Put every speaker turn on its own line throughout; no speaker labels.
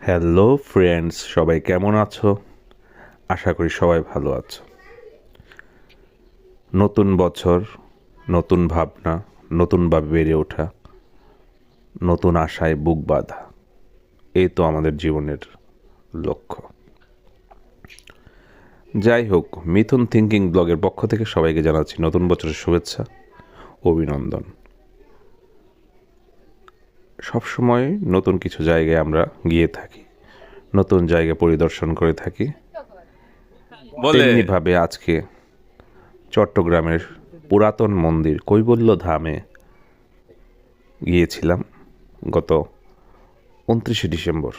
Hello friends সবাই কেমন আছো? আশা করি সবাই ভালো আছো। নতুন বছর, নতুন ভাবনা, নতুনভাবে বেড়ে ওঠা, নতুন আশায় বুক বাঁধা, এই তো আমাদের জীবনের লক্ষ্য। যাই হোক, মিথুন থিঙ্কিং ব্লগের পক্ষ থেকে সবাইকে জানাচ্ছি নতুন বছরের শুভেচ্ছা, অভিনন্দন। সবসময় নতুন কিছু জায়গায় আমরা গিয়ে থাকি নতুন জায়গা পরিদর্শন করে থাকি। তেমনিভাবে আজকে চট্টগ্রামের পুরাতন মন্দির কৈবল্য ধামে গিয়েছিলাম গত উনত্রিশে ডিসেম্বর।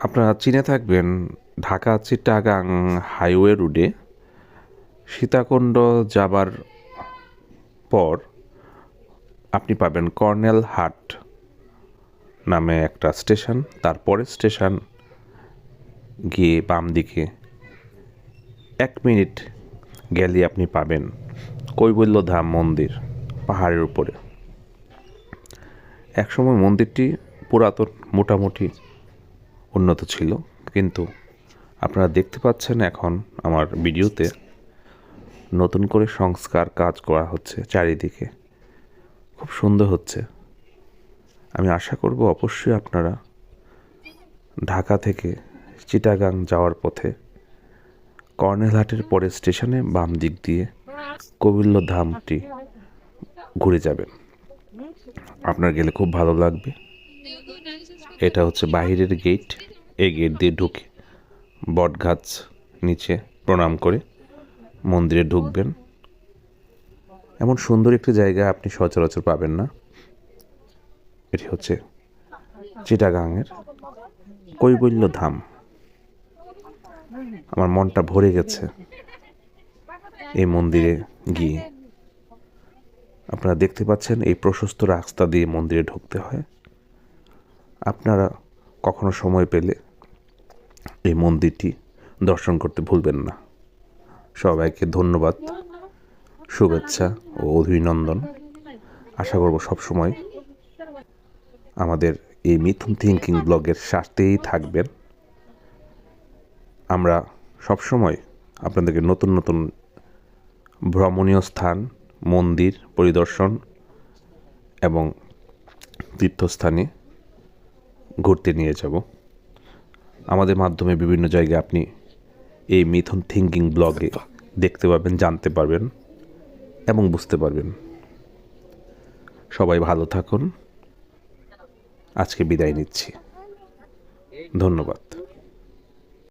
আপনারা চিনে থাকবেন ঢাকা চিটাগাং হাইওয়ে রুটে সীতাকুণ্ড যাবার পর আপনি পাবেন কর্নেল হাট নামে একটা স্টেশন। তারপরে স্টেশন গিয়ে বাম দিকে এক মিনিট গেলে আপনি পাবেন কৈবল্য ধাম মন্দির পাহাড়ের উপরে। একসময় মন্দিরটি পুরাতন, মোটামুটি উন্নত ছিল, কিন্তু আপনারা দেখতে পাচ্ছেন এখন আমার ভিডিওতে নতুন করে সংস্কার কাজ করা হচ্ছে চারিদিকে। খুব সুন্দর হচ্ছে। আমি আশা করব অবশ্যই আপনারা ঢাকা থেকে চিটাগাং যাওয়ার পথে কর্নেলহাটের পরে স্টেশনে বাম দিক দিয়ে কবিল্য ধামটি ঘুরে যাবেন। আপনার গেলে খুব ভালো লাগবে। এটা হচ্ছে বাহিরের গেট। এই গেট দিয়ে ঢুকে বটগাছ নিচে প্রণাম করে মন্দিরে ঢুকবেন। এমন সুন্দর একটি জায়গা আপনি সচরাচর পাবেন না। এটি হচ্ছে চিটাগাংয়ের কৈবল্য ধাম। আমার মনটা ভরে গেছে এই মন্দিরে গিয়ে। আপনারা দেখতে পাচ্ছেন এই প্রশস্ত রাস্তা দিয়ে মন্দিরে ঢুকতে হয়। আপনারা কখনো সময় পেলে এই মন্দিরটি দর্শন করতে ভুলবেন না। সবাইকে ধন্যবাদ। শুভেচ্ছা ও অভিনন্দন। আশা করব সবসময় আমাদের এই মিথুন থিঙ্কিং ব্লগের সাথেই থাকবেন। আমরা সবসময় আপনাদেরকে নতুন নতুন ভ্রমণীয় স্থান, মন্দির পরিদর্শন এবং তীর্থস্থানে ঘুরতে নিয়ে যাব। আমাদের মাধ্যমে বিভিন্ন জায়গায় আপনি এই মিথুন থিঙ্কিং ব্লগে দেখতে পাবেন, জানতে পারবেন। এবং বুঝতে পারবেন। সবাই ভালো থাকুন। আজকে বিদায় নিচ্ছি। ধন্যবাদ।